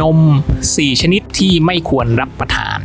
นม 4 ชนิดที่ไม่ควรรับประทาน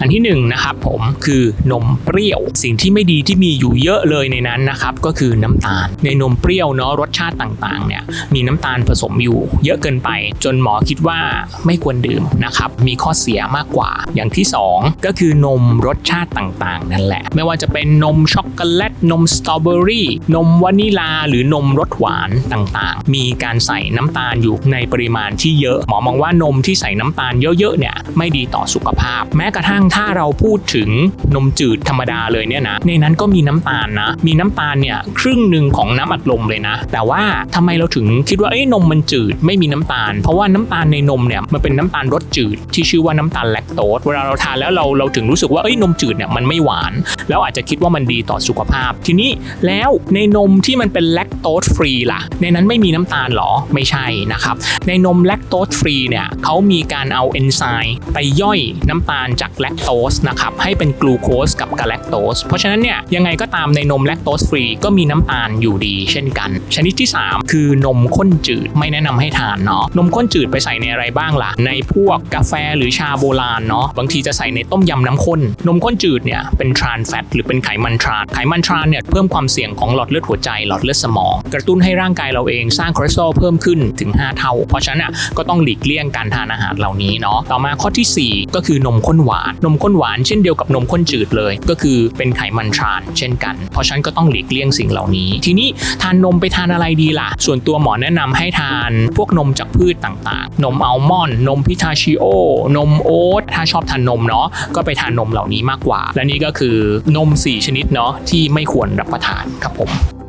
อันที่หนึ่งนะครับผมคือนมเปรี้ยว สิ่งที่ไม่ดีที่มีอยู่เยอะเลยในนั้นนะครับก็คือน้ำตาล ในนมเปรี้ยวเนาะรสชาติต่างๆเนี่ยมีน้ำตาลผสมอยู่ เยอะเกินไป จนหมอคิดว่าไม่ควรดื่มนะครับมีข้อเสียมากกว่า อย่างที่สองก็คือนมรสชาติต่างๆ นั่นแหละ ไม่ว่าจะเป็นนมช็อกโกแลตนมสตรอเบอรี่นมวานิลาหรือนมรสหวานต่างๆ มีการใส่น้ำตาลอยู่ในปริมาณที่เยอะ หมอมองว่านมที่ใส่น้ำตาลเยอะๆเนี่ยไม่ดีต่อสุขภาพ แม้กระทั่งถ้าเราพูดถึงนมจืดธรรมดาเลยเนี่ยนะ ในนั้นก็มีน้ำตาลนะ มีน้ำตาลเนี่ยครึ่งหนึ่งของน้ำอัดลมเลยนะ แต่ว่าทำไมเราถึงคิดว่าเอ้ยนมมันจืดไม่มีน้ำตาล เพราะว่าน้ำตาลในนมเนี่ยมันเป็นน้ำตาลรสจืดที่ชื่อว่าน้ำตาลแลคโตสเวลาเราทานแล้วเราเราถึงรู้สึกว่าเอ้ยนมจืดเนี่ยมันไม่หวาน แล้วอาจจะคิดว่ามันดีต่อสุขภาพ ทีนี้แล้วในนมที่มันเป็นแลคโตสฟรีล่ะ ในนั้นไม่มีน้ำตาลหรอไม่ใช่นะครับในนมแลคโตสฟรีเนี่ยเขามีการเอาเอนไซม์ไปย่อยน้ำตาลจากแลคโตสนะครับให้เป็นกลูโคสกับกาแลคโตสเพราะฉะนั้นเนี่ยยังไงก็ตามในนมแลคโตสฟรีก็มีน้ำตาลอยู่ดี เช่นกัน ชนิดที่ 3 คือนมข้นจืดไม่แนะนำให้ทานเนาะนมข้นจืดไปใส่ในอะไรบ้างล่ะ ในพวกกาแฟหรือชาโบราณเนาะบางทีจะใส่ในต้มยำน้ำข้น นมข้นจืดเนี่ยเป็นทรานแฟตหรือเป็นไขมันทรานไขมันทรานเนี่ยเพิ่มความเสี่ยงของหลอดเลือดหัวใจหลอดเลือดสมอง กระตุ้นให้ร่างกายเราเองสร้างคอเลสเตอรอลเพิ่มขึ้นถึง 5 เท่า เพราะฉะนั้นอะก็ต้องหลีกเลี่ยงการทานอาหารเหล่านี้เนาะต่อมาข้อทีสี่4 ก็คือนมข้นหวานนมข้นหวานเช่นเดียวกับนมข้นจืดเลย ก็คือเป็นไขมันทราน เช่นกัน เพราะฉันก็ต้องหลีกเลี่ยงสิ่งเหล่านี้ ทีนี้ทานนมไปทานอะไรดีล่ะ ส่วนตัวหมอแนะนำให้ทานพวกนมจากพืชต่างๆ นมอัลมอนด์นมพิทาชิโอ นมโอ๊ตถ้าชอบทานนมเนาะก็ไปทานนมเหล่านี้มากกว่า และนี่ก็คือนม 4 ชนิดเนาะที่ไม่ควรรับประทานครับผม